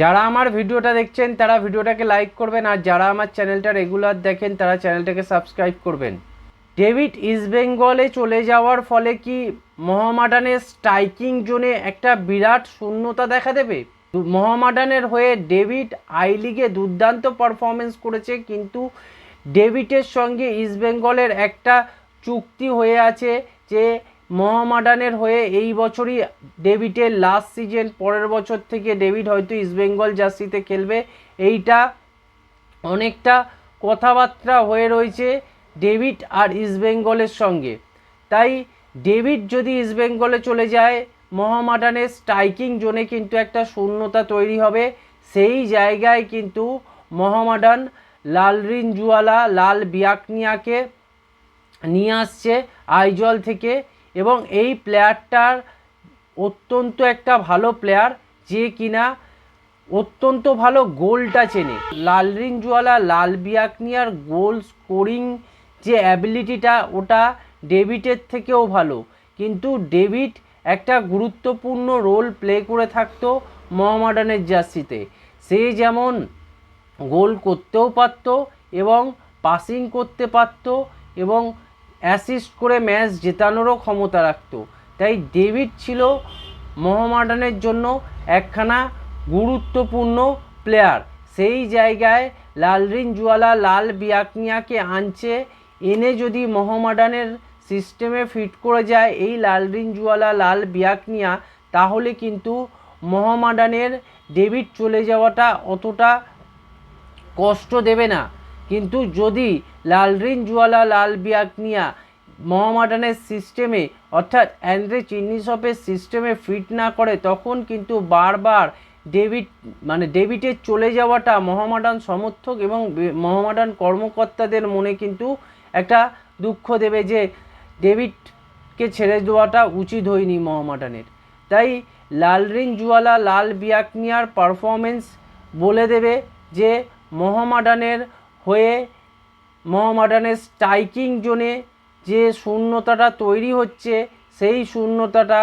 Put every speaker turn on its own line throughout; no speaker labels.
যারা আমার ভিডিওটা দেখছেন, তারা ভিডিওটাকে লাইক করবেন, আর যারা আমার চ্যানেলটা রেগুলার দেখেন, তারা চ্যানেলটাকে সাবস্ক্রাইব করবেন। ডেভিড ইস্টবেঙ্গলে চলে যাওয়ার ফলে কি মোহামেডানের স্ট্রাইকিং জোনে একটা বিরাট শূন্যতা দেখা দেবে? মোহামেডানের হয়ে ডেভিড আই লিগে দুর্দান্ত পারফরমেন্স করেছে, কিন্তু ডেভিডের সঙ্গে ইস্টবেঙ্গলের একটা চুক্তি হয়ে আছে যে মোহামেডানের হয়ে এই বছরই ডেভিডের লাস্ট সিজন পরের বছর থেকে ডেভিড হয়তো ইস্টবেঙ্গল জার্সিতে খেলবে। এইটা অনেকটা কথাবার্তা হয়ে রয়েছে ডেভিড আর ইস্টবেঙ্গলের সঙ্গে। তাই ডেভিড যদি ইস্টবেঙ্গলে চলে যায়, মহামাডানের স্ট্রাইকিং জোনে কিন্তু একটা শূন্যতা তৈরি হবে। সেই জায়গায় কিন্তু মহামাডান লাল রিনজুয়ালা, লাল বিয়াকনিয়াকে নিয়ে আসছে আইজল থেকে। এবং এই প্লেয়ারটার অত্যন্ত একটা ভালো প্লেয়ার যে কিনা অত্যন্ত ভালো গোলটা চেনে। লাল রিনজুয়ালা লাল বিয়াকনিয়ার গোল স্কোরিং যে অ্যাবিলিটিটা ওটা ডেভিডের থেকেও ভালো। কিন্তু ডেভিড একটা গুরুত্বপূর্ণ রোল প্লে করে থাকতো মোহামেডানের জার্সিতে। সে যেমন গোল করতেও পারত এবং পাসিং করতে পারত এবং অ্যাসিস্ট করে ম্যাচ জেতানোরও ক্ষমতা রাখতো। তাই ডেভিড ছিল মোহামেডানের জন্য একখানা গুরুত্বপূর্ণ প্লেয়ার। সেই জায়গায় লালরিন জুয়ালা লাল বিয়াকনিয়াকে আনছে। এনে যদি মোহামেডানের সিস্টেমে ফিট করে যায় এই লালরিন জুয়ালা লাল বিয়াকনিয়া, তাহলে কিন্তু মোহামেডানের ডেভিড চলে যাওয়াটা অতটা কষ্ট দেবে না। কিন্তু যদি লালরিন জুয়ালা লাল বিয়াকনিয়া মোহামেডানের সিস্টেমে, অর্থাৎ অ্যান্ড্রে চিনিসপের সিস্টেমে ফিট না করে, তখন কিন্তু বারবার ডেভিড মানে ডেভিডের চলে যাওয়াটা মহামাডান সমর্থক এবং মহামাডান কর্মকর্তাদের মনে কিন্তু একটা দুঃখ দেবে যে ডেভিডকে ছেড়ে দেওয়াটা উচিত হয়নি মোহামেডানের। তাই লালরিন জুয়ালা লাল বিয়াকনিয়ার পারফরমেন্স বলে দেবে যে মোহামেডানের হয়ে মোহামেডানের স্ট্রাইকিং জোনে যে শূন্যতাটা তৈরি হচ্ছে, সেই শূন্যতাটা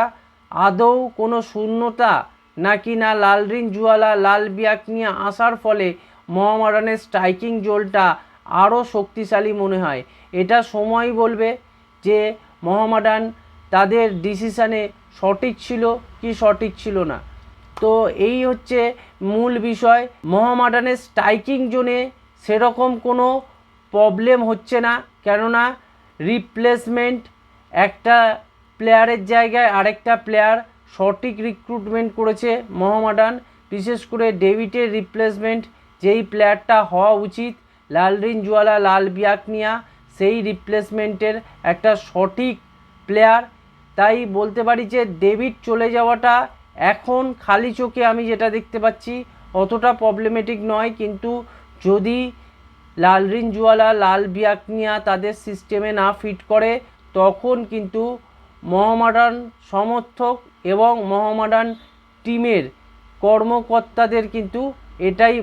আদৌ কোনো শূন্যতা নাকি না লালরিন জুয়ালা, লাল বিয়াক নিয়ে আসার ফলে মোহামেডানের স্ট্রাইকিং জোলটা আরও শক্তিশালী মনে হয়। এটা সময় বলবে যে মোহামেডান তাদের ডিসিশানে সঠিক ছিল কি সঠিক ছিল না। তো এই হচ্ছে মূল বিষয়। মোহামেডানের স্ট্রাইকিং জোনে সেরকম কোনো প্রবলেম হচ্ছে না। কেননা রিপ্লেসমেন্ট একটা প্লেয়ারের জায়গায় আরেকটা প্লেয়ার সঠিক রিক্রুটমেন্ট করেছে মোহামেডান বিশেষ করে ডেভিডের রিপ্লেসমেন্ট যেই প্লেয়ারটা হওয়া উচিত, লালরিন জুয়ালা, লাল বিয়াকনিয়া, সেই রিপ্লেসমেন্টের একটা সঠিক প্লেয়ার তাই বলতে পারি যে ডেভিড চলে যাওয়াটা এখন খালি চোখে আমি যেটা দেখতে পাচ্ছি, অতটা প্রবলেমেটিক নয়। কিন্তু যদি লালরিন জুয়ালা লাল বিয়াকনিয়া তাদের সিস্টেমে না ফিট করে, তখন কিন্তু মহামাডান সমর্থক এবং মহামাডান টিমের কর্মকর্তাদের কিন্তু এটাই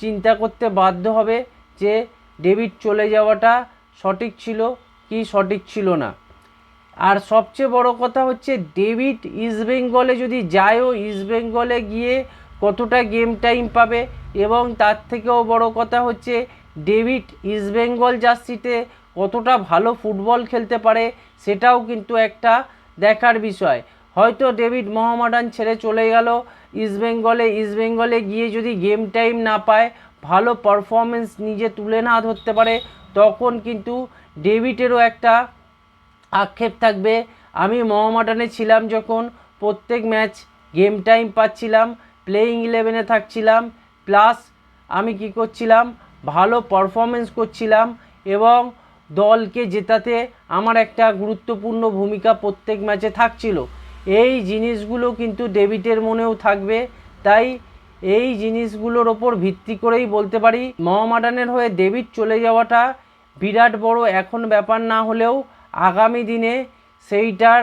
চিন্তা করতে বাধ্য হবে যে ডেভিড চলে যাওয়াটা সঠিক ছিল কি সঠিক ছিল না। আর সবচেয়ে বড় কথা হচ্ছে ডেভিড ইস্টবেঙ্গলে যদি যায়ও ইস্টবেঙ্গলে গিয়ে কতটা গেম টাইম পাবে এবং তার থেকেও বড় কথা হচ্ছে ডেভিড ইস্টবেঙ্গল জার্সিতে কতটা ভালো ফুটবল খেলতে পারে সেটাও কিন্তু একটা দেখার বিষয়। হয়তো ডেভিড মোহামেডান ছেড়ে চলে গেল ইস্টবেঙ্গলে ইস্টবেঙ্গলে গিয়ে যদি গেম টাইম না পায়, ভালো পারফরমেন্স নিজে তুলে না ধরতে পারে, তখন কিন্তু ডেভিডেরও একটা আক্ষেপ থাকবে। আমি মোহামেডানে ছিলাম যখন প্রত্যেক ম্যাচ গেম টাইম পাচ্ছিলাম প্লেয়িং ইলেভেনে থাকছিলাম প্লাস আমি কি করছিলাম, ভালো পারফরমেন্স করছিলাম এবং দলকে জেতাতে আমার একটা গুরুত্বপূর্ণ ভূমিকা প্রত্যেক ম্যাচে থাকছিল। এই জিনিসগুলো কিন্তু ডেভিডের মনেও থাকবে, তাই এই জিনিসগুলোর ওপর ভিত্তি করেই বলতে পারি, মোহামেডানের হয়ে ডেভিড চলে যাওয়াটা বিরাট বড় এখন ব্যাপার না হলেও আগামী দিনে সেইটার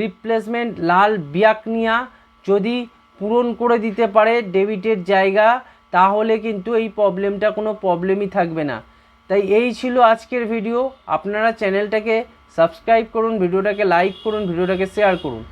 রিপ্লেসমেন্ট লাল বিয়াকনিয়া যদি পূরণ করে দিতে পারে ডেবিটের জায়গা, তাহলে কিন্তু এই প্রবলেমটা কোনো প্রবলেমই থাকবে না। তাই এই ছিল আজকের ভিডিও। আপনারা চ্যানেলটাকে সাবস্ক্রাইব করুন, ভিডিওটাকে লাইক করুন, ভিডিওটাকে শেয়ার করুন।